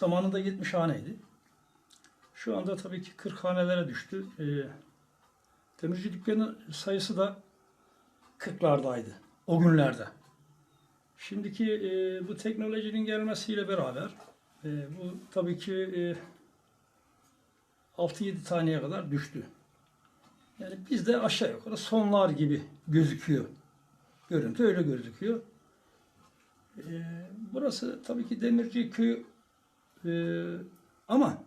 Zamanında 70 haneydi. Şu anda tabii ki 40 hanelere düştü. Ee, demirci dükkanı sayısı da 40'lardaydı. O günlerde. Şimdiki e, bu teknolojinin gelmesiyle beraber e, bu tabii ki e, 6-7 taneye kadar düştü. Yani bizde aşağı yukarı sonlar gibi gözüküyor. Görüntü öyle gözüküyor. Ee, burası tabii ki Demirci köyü ee, ama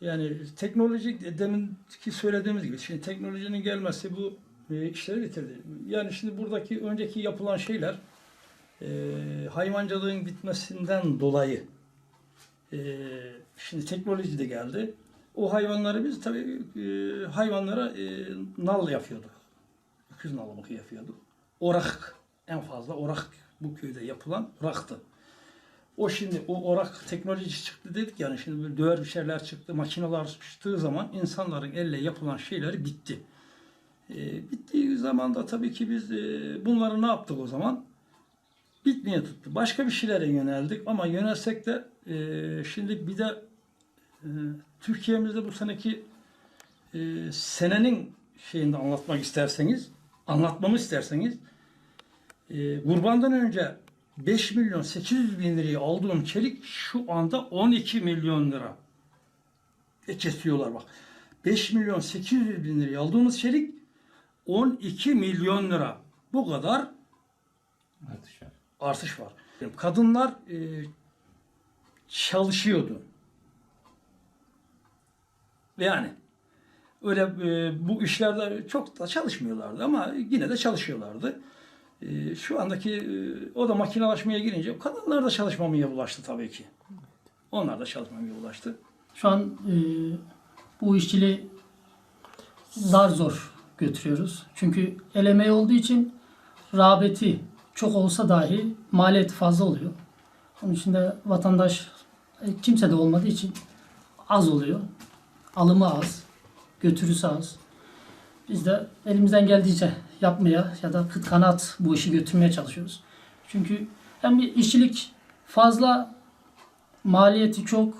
yani teknoloji deminki söylediğimiz gibi şimdi teknolojinin gelmesi bu e, işleri bitirdi. Yani şimdi buradaki önceki yapılan şeyler e, hayvancılığın bitmesinden dolayı e, şimdi teknoloji de geldi. O hayvanları biz tabii e, hayvanlara e, nal yapıyorduk. Öküz nalımı yapıyorduk. Orak en fazla orak bu köyde yapılan oraktı. O şimdi o orak teknoloji çıktı dedik yani şimdi böyle döver bir şeyler çıktı, makineler çıktığı zaman insanların elle yapılan şeyleri bitti. E, bittiği zaman da tabii ki biz e, bunları ne yaptık o zaman? Bitmeye tuttu. Başka bir şeylere yöneldik ama yönelsek de e, şimdi bir de e, Türkiye'mizde bu seneki e, senenin şeyini anlatmak isterseniz, anlatmamı isterseniz e, kurbandan önce 5 milyon 800 bin liraya aldığım çelik şu anda 12 milyon lira. E kesiyorlar bak. 5 milyon 800 bin liraya aldığımız çelik 12 milyon lira. Bu kadar Artış var. artış var. Kadınlar e, çalışıyordu. Yani öyle e, bu işlerde çok da çalışmıyorlardı ama yine de çalışıyorlardı. E, şu andaki e, o da makinalaşmaya girince kadınlar da çalışmamaya bulaştı tabii ki. Onlar da çalışmamaya bulaştı. Şu an e, bu işçiliği zar zor götürüyoruz. Çünkü el emeği olduğu için rağbeti çok olsa dahi maliyeti fazla oluyor. Onun için de vatandaş e, kimse de olmadığı için az oluyor. Alımı az, götürüsü az. Biz de elimizden geldiğince yapmaya ya da kıt kanat bu işi götürmeye çalışıyoruz. Çünkü hem bir işçilik fazla, maliyeti çok,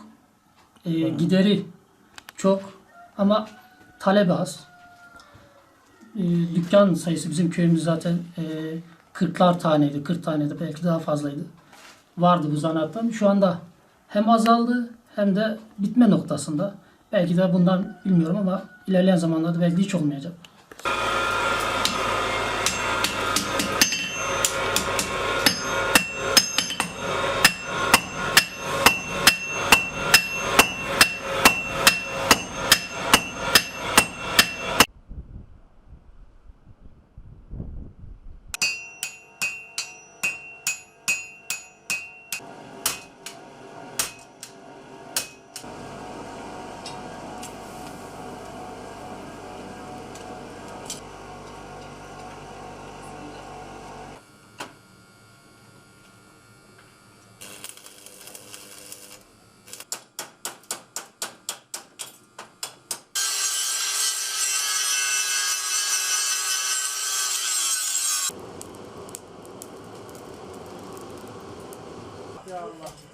e, gideri çok ama talebi az. E, dükkan sayısı bizim köyümüz zaten e, 40'lar taneydi, 40 taneydi belki daha fazlaydı. Vardı bu zanaattan. Şu anda hem azaldı hem de bitme noktasında. Belki de bundan bilmiyorum ama ilerleyen zamanlarda belki hiç olmayacak. Ya Allah.